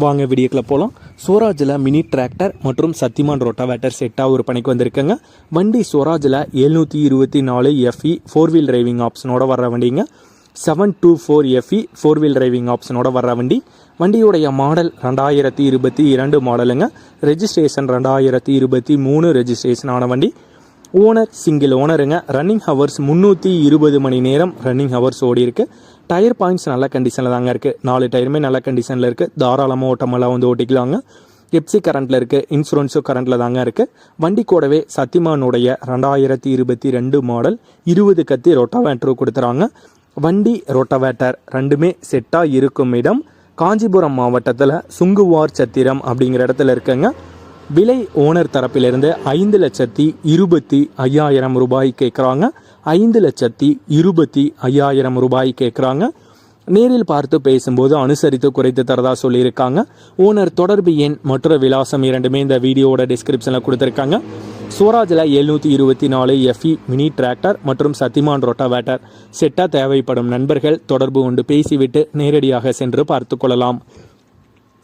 வாங்க வீடியோக்கில் போகலாம் ஸ்வராஜில் mini tractor மற்றும் சத்திமான் ரோட்டாவேட்டர் செட்டாக ஒரு பணிக்கு வந்திருக்குங்க. வண்டி ஸ்வராஜில் எழுநூற்றி இருபத்தி நாலு எஃப்இ ஃபோர் வீல் டிரைவிங் ஆப்ஷனோட வர்ற வண்டிங்க. Seven two four FE four wheel driving ஆப்ஷனோட வர்ற வண்டி. வண்டியுடைய மாடல் ரெண்டாயிரத்தி இருபத்தி இரண்டு மாடலுங்க ரெஜிஸ்ட்ரேஷன் ரெண்டாயிரத்தி இருபத்தி மூணு ரெஜிஸ்ட்ரேஷன் ஆன வண்டி. ஓனர் சிங்கிள் ஓனருங்க ரன்னிங் ஹவர்ஸ் முந்நூற்றி இருபது மணி நேரம் ரன்னிங் ஹவர்ஸ் ஓடி இருக்குது டயர் பாயிண்ட்ஸ் நல்ல கண்டிஷனில் தாங்க இருக்குது நாலு டயருமே நல்ல கண்டிஷனில் இருக்குது தாராளமாக ஓட்டமெல்லாம் வந்து ஓட்டிக்கலாங்க. எப்சி கரண்ட்டில் இருக்குது இன்சூரன்ஸும் கரண்ட்டில் தாங்க இருக்குது வண்டி கூடவே சத்திமானுடைய ரெண்டாயிரத்தி இருபத்தி ரெண்டு மாடல் இருபது கத்தி ரொட்டாவேட்டர் கொடுத்துறாங்க. வண்டி ரொட்டாவேட்டர் ரெண்டுமே செட்டாக இருக்கும் இடம். காஞ்சிபுரம் மாவட்டத்தில் சுங்குவார் சத்திரம் அப்படிங்கிற இடத்துல இருக்குங்க. விலை ஓனர் தரப்பிலிருந்து ஐந்து லட்சத்தி இருபத்தி ஐயாயிரம் ரூபாய் கேட்குறாங்க ஐந்து லட்சத்தி இருபத்தி ஐயாயிரம் ரூபாய் கேட்குறாங்க. நேரில் பார்த்து பேசும்போது அனுசரித்து குறைத்து தரதா சொல்லியிருக்காங்க. ஓனர் தொடர்பு எண் மற்ற விலாசம் இரண்டுமே இந்த வீடியோவோட டிஸ்கிரிப்ஷனில் கொடுத்துருக்காங்க. ஸ்வராஜில் எழுநூற்றி இருபத்தி நாலு எஃப்இ மினி டிராக்டர் மற்றும் சத்திமான் ரொட்டாவேட்டர் செட்டாக தேவைப்படும் நண்பர்கள் தொடர்பு கொண்டு பேசிவிட்டு நேரடியாக சென்று பார்த்து கொள்ளலாம்.